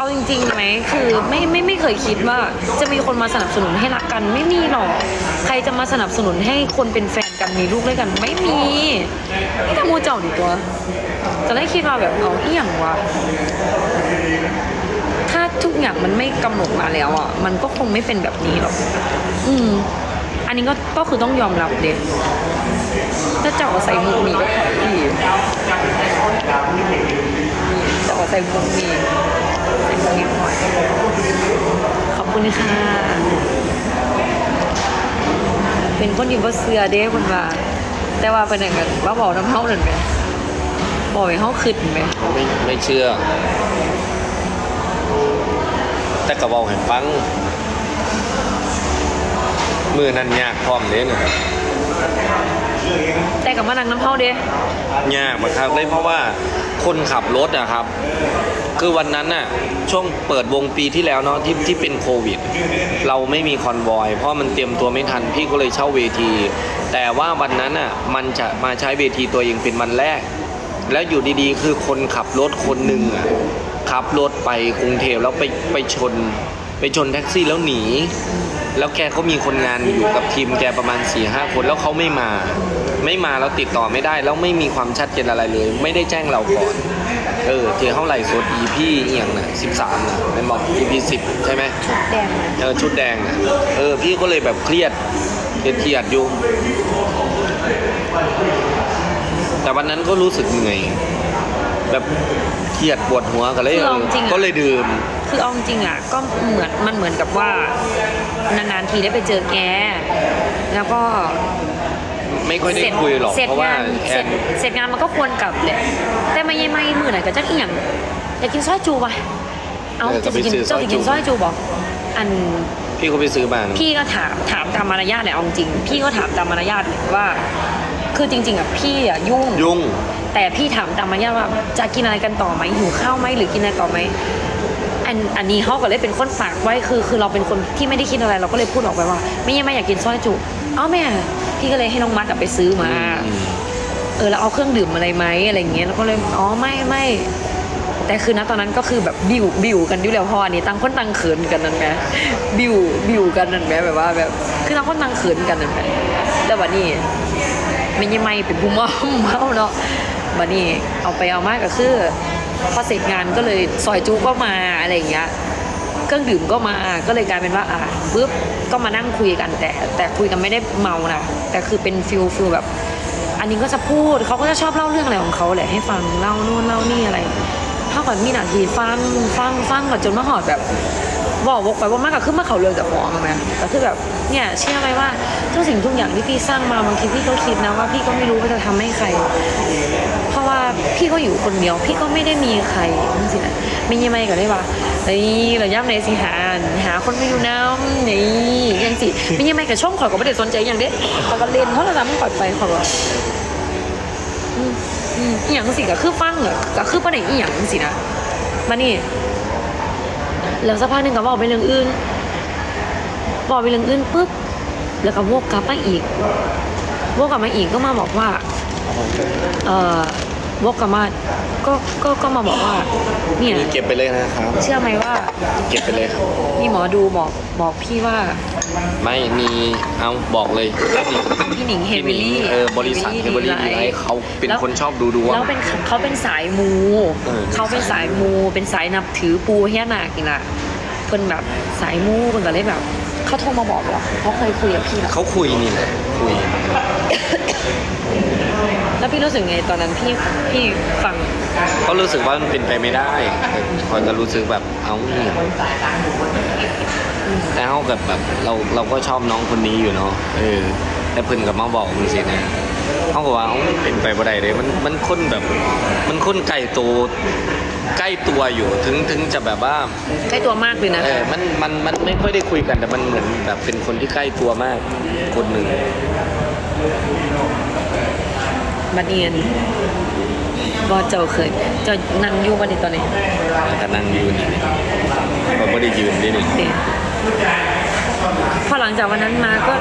เอาจริงๆไหมคือไม่ไม่ไม่เคยคิดว่าจะมีคนมาสนับสนุนให้รักกันไม่มีหรอก ใครจะมาสนับสนุนให้คนเป็นแฟนกันมีลูกด้วยกันไม่มีนี่ถ้ามูเจ้าดีตัวจะได้คิดว่าแบบเอาเอี่ยงวะถ้าทุกอย่างมันไม่กำหนดมาแล้วอะมันก็คงไม่เป็นแบบนี้หรอกอืม อันนี้ก็ก็คือต้องยอมรับเด็ถ้าเจ้าใส่มุกนี้ก็ขออีกเจ้าใส่มุกนี้ ใส่มุกนี้ขอยขอบคุณค่ะ เป็นคนอยู่บนเสือเด้คนว่า แต่ว่าเป็นอย่างกันว่าบอกน้ำเฮาหนึ่งไหมบอกให้เฮาขึ้นไหมไม่ไม่เชื่อ แต่กระบอกให้ฟัง มือนั้นยากพร้อมเลยนะแต่กับมานังน้ำเฮาเด้ยากมากครับเลยเพราะว่าคนขับรถอะครับ คือวันนั้นน่ะช่วงเปิดวงปีที่แล้วเนาะที่ที่เป็นโควิด เราไม่มีคอนวอย เพราะมันเตรียมตัวไม่ทันพี่ก็เลยเช่าเวที แต่ว่าวันนั้นน่ะมันจะมาใช้เวทีตัวเองเป็นวันแรก แล้วอยู่ดีๆ คือคนขับรถคนหนึ่งอะขับรถไปกรุงเทพแล้วไปไปชน ไปชนแท็กซี่แล้วหนี แล้วแกเขามีคนงานอยู่กับทีมแกประมาณ4ี่ห้าคนแล้วเขาไม่มา ไม่มาแล้วติดต่อไม่ได้แล้วไม่มีความชัดเจนอะไรเลย ไม่ได้แจ้งเราก่อน เออเทียเท่าไหร่สด EP เอียงน่ะสิบสามน่ะเป็นบอก EP สิบใช่ไหมแดงเออชุดแดงน่ะเออพี่ก็เลยแบบเครียดเครียดเครียดอยู่ แต่วันนั้นก็รู้สึกเหนื่อยแบบเครียดปวดหัวกันเลยคือเอาจริงๆอะ ก็เลยดื่ม คือเอาจริงอะก็เหมือนมันเหมือนกับว่านานๆทีได้ไปเจอแก แล้วก็ ไม่ค่อยได้คุยหรอกเสร็จเพราะว่างานแอเสร็จนเสร็จงานมันก็ควรกลับแหละแต่ไม่ไม่มือไหนกับจักเอียงอยากกินซอยจูป่ะเอาจะกินเจ้าจะกินซอยจูบอกอัน พี่ก็ไปซื้อมานะ พี่ก็ถามถามตามมารยาทแหละเอาจริงพี่ก็ถามตามมารยาทเลยว่า คือจริง ๆอะพี่อะยุ่ง ยุ่ง แต่พี่ถามตามมารยาทว่าจะกินอะไรกันต่อไหมหิวข้าวไหมหรือกินอะไรต่อไหมอันอันนี้เขาก็เลยเป็นคนฝากไว้คือ คือเราเป็นคนที่ไม่ได้คิดอะไรเราก็เลยพูดออกไปว่า ไม่ยังไม่อยากกินซอยจุ เอ้าแม่ พี่ก็เลยให้น้องมัดกลับไปซื้อมาอืมเออแล้วเอาเครื่องดื่มอะไรไหมอะไรอย่างเงี้ยแล้วก็เลยอ๋อไม่ไม่แต่คือนะตอนนั้นก็คือแบบบิวบิวกันอยู่แล้วเพออันนี้ตั้งคนตั้งเขินกันนั่นไหมบิวบิวกันนั่นไหมแบบว่าแบบ คือตั้งคนตั้งเขินกันนั่นไหมแต่วันนี้ไม่ยังไม่เป็นผู้มอมเมาเนาะวันนี้เอาไปเอามากก็คือพอเสร็จงานก็เลยซอยจูก็มาอะไรอย่างเงี้ย เครื่องดื่มก็มาก็เลยกลายเป็นว่าอะปุ๊บก็มานั่งคุยกันแต่ แต่คุยกันไม่ได้เมานะแต่คือเป็นฟิลฟิลแบบ อันนี้ก็จะพูดเขาก็จะชอบเล่าเรื่องอะไรของเขาแหละให้ฟังเล่านู่นเล่านี่อะไรเท่ากับมีหนาทีฟังฟังฟังก่อนจนมาหอดแบบ บอกวกไปว่ามากกับขึ้นมาเขาเรืองจากของอะแม่แต่คือแบบเนี่ยเชื่อไหมว่าทุกสิ่งทุกอย่างที่พี่สร้างมาบางทีพี่ก็คิดนะว่าพี่ก็ไม่รู้ว่าจะทำให้ใคร เพราะว่าพี่ก็อยู่คนเดียว พี่ก็ไม่ได้มีใครนั่นสินะไม่ยังไงก็ได้ว่าเฮ้ยเราย่ำในสิหาหาคนไม่อยู่น้ำนี่ยังสิไม่ยังไงกับช่องข่อยก็ไม่ได้สนใจอย่างเด้ข่อยก็เล่นเพราะเราทำมันข่อยไปข่อยว่าอืมอืมอหย่างสิก็คือฟังอะก็คือประเด็นอีหยังสินะมานี่ แล้วสักพักหนึ่งก็บอกไปเรื่องอื่นบอกไปเรื่องอื่นปุ๊บแล้วก็วกกลับมาอีกวกกลับมาอีกก็มาบอกว่า เอ่อ วกกลับมาก็ก็ก็มาบอกว่า เนี่ยนี่เก็บไปเลยนะครับ เชื่อไหมว่า เก็บไปเลยครับมีหมอดูบอกบอกพี่ว่า ไม่มีเอาบอกเลยพี่หนิงเฮเวอรี่เออบริษัทเฮเวอรี่ไลท์เขาเป็นคนชอบดูดวงแล้วเป็นเขาเป็นสายมูเออเขาเป็นสายมูเป็นสายนับถือปูเฮียนากินะเพิ่นแบบสายมูเพิ่นก็เลยแบบเขาโทรมาบอกว่าเขาเคยคุยกับพี่แล้วเขาคุยนี่แหละคุยแล้ว พี่รู้สึกไงตอนนั้นพี่พี่ฟังเขารู้สึกว่ามันเป็นไปไม่ได้แต่คอยจะรู้สึกแบบเอาเนี่ยแต่เขากับแบบเราเราก็ชอบน้องคนนี้อยู่เนาะเออแต่เพิ่นกับมาบอกมึงสินะเขาก็ว่าเอ้าเป็นไปบ่ได้เลยมันมันค้นแบบ มันค้นใกล้ตัวใกล้ตัวอยู่ถึงถึงจะแบบว่าใกล้ตัวมากเลยนะเออมันมันมันไม่ค่อยได้คุยกันแต่มันเหมือนแบบเป็นคนที่ใกล้ตัวมากคนหนึ่ง บัดเนียนบอเจ้าเคยเจ้านั่งอยู่บัดนี้ตอนนี้แต่นั่งยืนนี่ก็ไม่ได้ยืนด้วยนี่เด็กพอหลังจากวันนั้นมาก็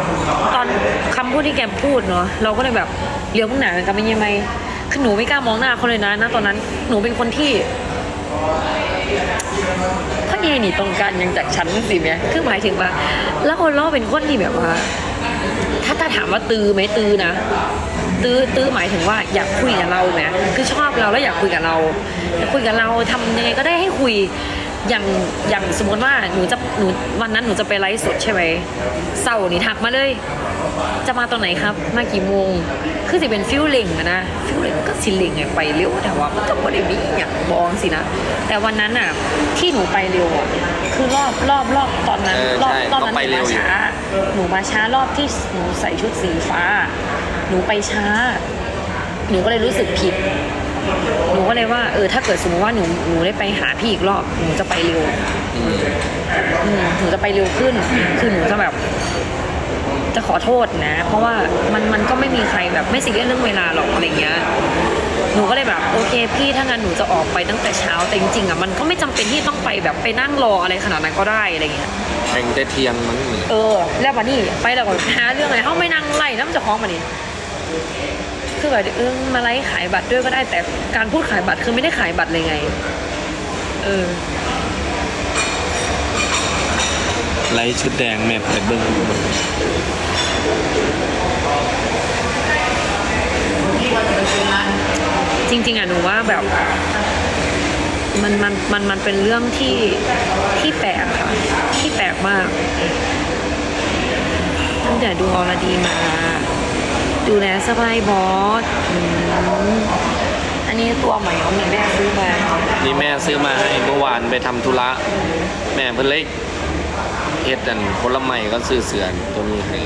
ตอนคำพูดที่แกพูดเนาะเราก็เลยแบบเลี้ยวพุ่งหนากันไม่ยังไงคือหนูไม่กล้ามองหน้าเขาเลยนะณตอนนั้นหนูเป็นคนที่ถ้าเงนี่ตรงกันยังจากฉันสิแม่คือหมายถึงว่าแล้วคนเราเป็นคนที่แบบว่า ถ้าถ้าถามว่าตือไหมตือนะ ตื้อตื้อหมายถึงว่าอยากคุยกับเราไหมคือชอบเราแล้วอยากคุยกับเราอยากคุยกับเราทำยังไงก็ได้ให้คุยอย่างอย่างสมมติว่าหนูจะหนูวันนั้นหนูจะไปไลฟ์สดใช่ไหมเสาร์นี่ทักมาเลย จะมาตอนไหนครับ มากี่โมง คือจะเป็นฟิลเล่งอะนะฟิลเล่งก็สิเล่งไงไปเร็วแต่ว่ามันก็ไม่ได้มีอหย่างบองสินะแต่วันนั้นอะที่หนูไปเร็วอะคือรอบรอบรอบตอนนั้น เออรอบใช่รอบนั้นก็ไปหนูเร็วมาอยู่ ช้าหนูมาช้ารอบที่หนูใส่ชุดสีฟ้า หนูไปช้า หนูก็เลยรู้สึกผิด หนูก็เลยว่าเออถ้าเกิดสมมติว่าหนูหนูได้ไปหาพี่อีกรอบหนูจะไปเร็วอืมอืมหนูจะไปเร็วขึ้น คือหนูจะแบบ จะขอโทษนะ เพราะว่ามันมันก็ไม่มีใครแบบไม่ซีเรียสเรื่องเวลาหรอกอะไรเงี้ยหนูก็เลยแบบโอเคพี่ถ้างั้นหนูจะออกไปตั้งแต่เช้าแต่จริงๆอะมันก็ไม่จำเป็นที่ต้องไปแบบไปนั่งรออะไรขนาดนั้นก็ได้อะไรเงี้ย แข่งแต่เทียงมันเหมือน เออ แล้ววันนี้ไปแล้วก็หาเรื่องอะไรเขาไม่นั่งไล่น้ำเจะคล้าของมานี่ คือแบบเออมาไล่ขายบัตรด้วยก็ได้แต่การพูดขายบัตรคือไม่ได้ขายบัตรเลยไง เออ ไลท์ชุดแดงแมพไปเบิ้งจริง ๆอะหนูว่าแบบมันมันมันมันเป็นเรื่องที่ที่แปลกค่ะ ที่แปลกมาก ตั้งแต่ดูออรดีมา ดูแลสบายบอสอืมอันนี้ตัวใหม่ของแม่ซื้อมานี่แม่ซื้อมาให้เมื่อวานไปทำธุระ แม่เพิ่นเล็กเฮ็ดอันผลไม้ก็ซื้อเสือนตัวนี้ให้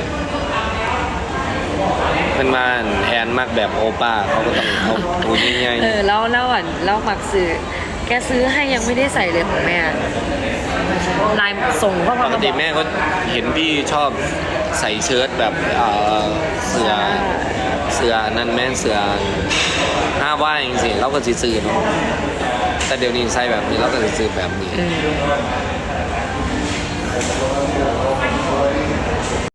เพิ่นมาแอนมากแบบโอป้าเขาก็ต้องเอาตัวนี้ไงเออแล้วแล้วอะแล้วหมักซื้อแกซื้อให้ยังไม่ได้ใส่เลยของแม่ลายส่งเข้าปมากก็บติอกแม่ก็เห็นพี่ชอบใส่เชิ้ตแบบเอ่อเสือเสือนั่นแม่นเสือห้าว่าจริงๆเราก็สิซื้อเนาะแต่เดี๋ยวนี้ใส่แบบนี้เราก็สิซื้อแบบนี้